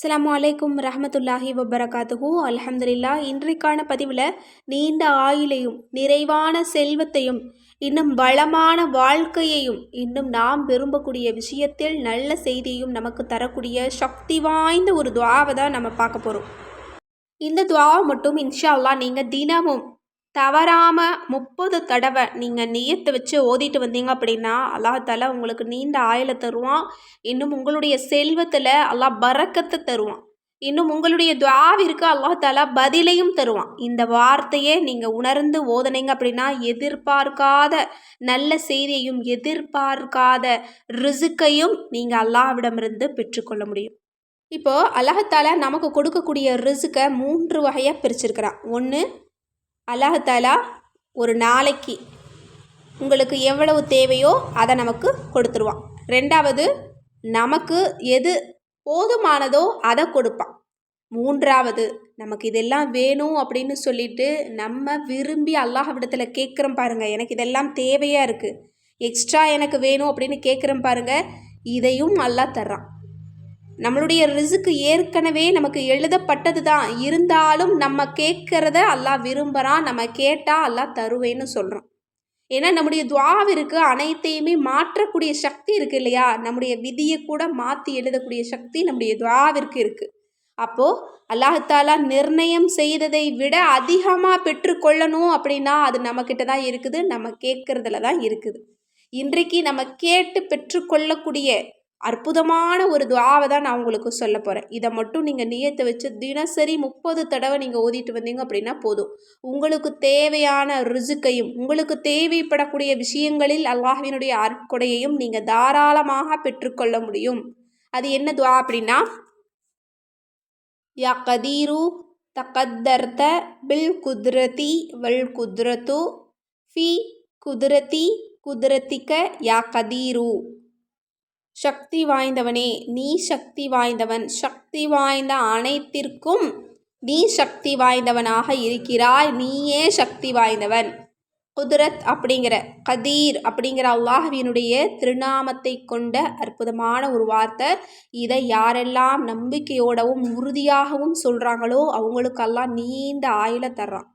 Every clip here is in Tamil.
அஸ்லாம் வலைக்கும் ரஹமத்துல்லாஹி வபரகாத்துஹூ. அலமதுல்லா இன்றைக்கான பதிவில் நீண்ட ஆயுளையும் நிறைவான செல்வத்தையும் இன்னும் வளமான வாழ்க்கையையும் இன்னும் நாம் விரும்பக்கூடிய விஷயத்தில் நல்ல செய்தியையும் நமக்கு தரக்கூடிய சக்தி வாய்ந்த ஒரு துவாவை தான் நம்ம பார்க்க போகிறோம் இந்த துவாவை மட்டும் இன்ஷா அல்லா நீங்கள் தினமும் தவறாமல் முப்பது தடவை நீங்கள் நியத்தை வச்சு ஓதிட்டு வந்தீங்க அப்படின்னா அல்லாஹால உங்களுக்கு நீண்ட ஆயில தருவான். இன்னும் உங்களுடைய செல்வத்தில் அல்லாஹ் பறக்கத்தை தருவான். இன்னும் உங்களுடைய துவாவிற்கு அல்லாஹால பதிலையும் தருவான். இந்த வார்த்தையே நீங்கள் உணர்ந்து ஓதனைங்க அப்படின்னா எதிர்பார்க்காத நல்ல செய்தியையும் எதிர்பார்க்காத ரிசுக்கையும் நீங்கள் அல்லாஹ்விடமிருந்து பெற்றுக்கொள்ள முடியும். இப்போது அல்லாஹால நமக்கு கொடுக்கக்கூடிய ரிசுக்கை மூன்று வகையாக பிரிச்சிருக்கிறான். ஒன்று அல்லாஹாலா ஒரு நாளைக்கு உங்களுக்கு எவ்வளவு தேவையோ அதை நமக்கு கொடுத்துருவான். ரெண்டாவது நமக்கு எது போதுமானதோ அதை கொடுப்பான். மூன்றாவது நமக்கு இதெல்லாம் வேணும் அப்படின்னு சொல்லிட்டு நம்ம விரும்பி அல்லாஹ்விடத்தில் கேட்குறோம் பாருங்கள் எனக்கு இதெல்லாம் தேவையாக இருக்குது எக்ஸ்ட்ரா எனக்கு வேணும் அப்படின்னு கேட்குறோம் பாருங்கள் இதையும் அல்லாஹ் தர்றான். நம்மளுடைய ரிசுக்கு ஏற்கனவே நமக்கு எழுதப்பட்டது தான். இருந்தாலும் நம்ம கேட்குறத அல்லாஹ் விரும்புகிறான் நம்ம கேட்டால் அல்லாஹ் தருவேன்னு சொல்கிறோம் ஏன்னா நம்முடைய துவாவிற்கு அனைத்தையுமே மாற்றக்கூடிய சக்தி இருக்குது இல்லையா? நம்முடைய விதியை கூட மாற்றி எழுதக்கூடிய சக்தி நம்முடைய துவாவிற்கு இருக்குது அப்போது அல்லாஹாலா நிர்ணயம் செய்ததை விட அதிகமாக பெற்றுக்கொள்ளணும் அப்படின்னா அது நம்மக்கிட்ட தான் இருக்குது நம்ம கேட்குறதுல தான் இருக்குது. இன்றைக்கு நம்ம கேட்டு பெற்றுக்கொள்ளக்கூடிய அற்புதமான ஒரு துவாவை தான் நான் உங்களுக்கு சொல்ல போகிறேன் இதை மட்டும் நீங்கள் நியத்தை வச்சு தினசரி முப்பது தடவை நீங்கள் ஓதிட்டு வந்தீங்க அப்படின்னா போதும். உங்களுக்கு தேவையான ரிசுக்கையும் உங்களுக்கு தேவைப்படக்கூடிய விஷயங்களில் அல்லாஹினுடைய அற்கொடையையும் நீங்கள் தாராளமாக பெற்றுக்கொள்ள முடியும். அது என்ன துவா அப்படின்னா யா கதீரு தகத்தர்த்த பில் குதிரதி வல் குதிரத்து ஃபி குதிரதி குதிரத்திக்க யா கதீரு. சக்தி வாய்ந்தவனே நீ சக்தி வாய்ந்தவன். சக்தி வாய்ந்த அனைத்திற்கும் நீ சக்தி வாய்ந்தவனாக இருக்கிறாய். நீயே சக்தி வாய்ந்தவன். குதிரத் அப்படிங்கிற கதீர் அப்படிங்கிற அல்லாஹவினுடைய திருநாமத்தை கொண்ட அற்புதமான ஒரு வார்த்தை. இதை யாரெல்லாம் நம்பிக்கையோடவும் உறுதியாகவும் சொல்கிறாங்களோ அவங்களுக்கெல்லாம் நீண்ட ஆயில தர்றான்.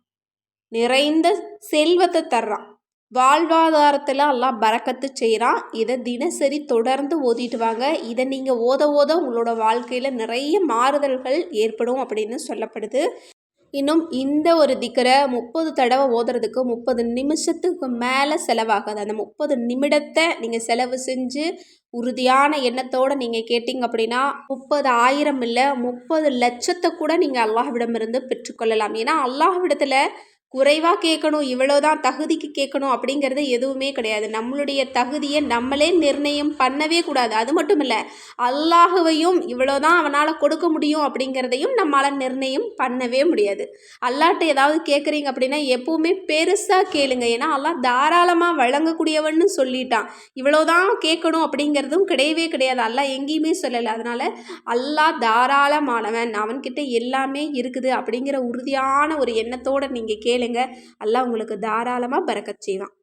நிறைந்த செல்வத்தை தர்றான். வாழ்வாதாரத்தில் எல்லாம் பறக்கத்து செய்கிறான் இதை தினசரி தொடர்ந்து ஓதிட்டு வாங்க. இதை நீங்கள் ஓத ஓத உங்களோட வாழ்க்கையில் நிறைய மாறுதல்கள் ஏற்படும் அப்படின்னு சொல்லப்படுது. இன்னும் இந்த ஒரு திக்கரை முப்பது தடவை ஓதுறதுக்கு முப்பது நிமிஷத்துக்கு மேலே செலவாகாது. அந்த முப்பது நிமிடத்தை நீங்கள் செலவு செஞ்சு உறுதியான எண்ணத்தோடு நீங்கள் கேட்டிங்க அப்படின்னா முப்பது ஆயிரம் இல்லை முப்பது லட்சத்தை கூட நீங்கள் அல்லாஹ்விடமிருந்து பெற்றுக்கொள்ளலாம். ஏன்னா அல்லாஹ்விடத்தில் குறைவாக கேட்கணும் இவ்வளோ தான் தகுதிக்கு கேட்கணும் அப்படிங்கிறது எதுவுமே கிடையாது. நம்மளுடைய தகுதியை நம்மளே நிர்ணயம் பண்ணவே கூடாது. அது மட்டும் இல்லை அல்லாஹுவையும் இவ்வளோ தான் அவனால் கொடுக்க முடியும் அப்படிங்கிறதையும் நம்மளால் நிர்ணயம் பண்ணவே முடியாது. அல்லாட்ட ஏதாவது கேட்குறீங்க அப்படின்னா எப்பவுமே பெருசாக கேளுங்க. ஏன்னா அல்லாஹ் தாராளமாக வழங்கக்கூடியவன்னு சொல்லிட்டான். இவ்வளோ தான் கேட்கணும் அப்படிங்கிறதும் கிடையவே கிடையாது. அல்லாஹ் எங்கேயுமே சொல்லலை. அதனால் அல்லாஹ் தாராளமானவன். அவன்கிட்ட எல்லாமே இருக்குது அப்படிங்கிற உறுதியான ஒரு எண்ணத்தோடு நீங்கள் கேளுங்க. கேளுங்க எல்லாம் உங்களுக்கு தாராளமாக பறக்கச் செய்வான்.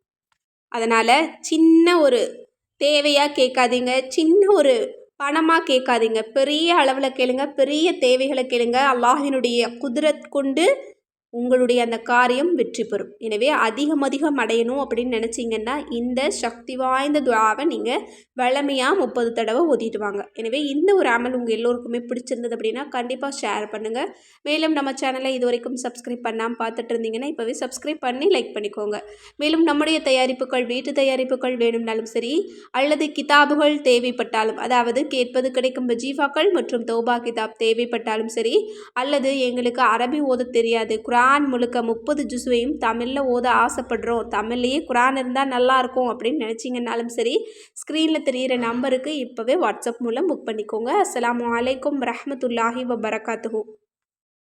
அதனால் சின்ன ஒரு தேவையாக கேட்காதீங்க. சின்ன ஒரு பணமாக கேட்காதீங்க. பெரிய அளவில் கேளுங்க. பெரிய தேவைகளை கேளுங்க. அல்லாஹினுடைய குதிரத் கொண்டு உங்களுடைய அந்த காரியம் வெற்றி பெறும். எனவே அதிகம் அதிகம் அடையணும் அப்படின்னு நினச்சிங்கன்னா இந்த சக்தி வாய்ந்த துவாவை நீங்கள் வளமையாக முப்பது தடவை ஓதிட்டு வாங்க. எனவே இந்த ஒரு அமல் உங்கள் எல்லோருக்குமே பிடிச்சிருந்தது அப்படின்னா கண்டிப்பாக ஷேர் பண்ணுங்கள் மேலும் நம்ம சேனலை இது வரைக்கும் சப்ஸ்கிரைப் பண்ணாமல் பார்த்துட்டு இருந்தீங்கன்னா இப்போவே சப்ஸ்கிரைப் பண்ணி லைக் பண்ணிக்கோங்க. மேலும் நம்முடைய தயாரிப்புகள் வீட்டு தயாரிப்புகள் வேணும்னாலும் சரி அல்லது கிதாபுகள் தேவைப்பட்டாலும் அதாவது கேட்பது கிடைக்கும் வஜீஃபாக்கள் மற்றும் தோபா கிதாப் தேவைப்பட்டாலும் சரி அல்லது எங்களுக்கு அரபி ஓத தெரியாது குரா குரான் முழுக்க முப்பது ஜுசுவையும் தமிழில் ஓத ஆசைப்படுறோம். தமிழ்லேயே குரான் இருந்தால் நல்லாயிருக்கும் அப்படின்னு நினச்சிங்கனாலும் சரி ஸ்க்ரீனில் தெரிகிற நம்பருக்கு இப்போவே வாட்ஸ்அப் மூலம் புக் பண்ணிக்கோங்க. அஸ்லாம் வலைக்கம் ரஹமத்துல்லாஹி வபரகாத்துஹூ.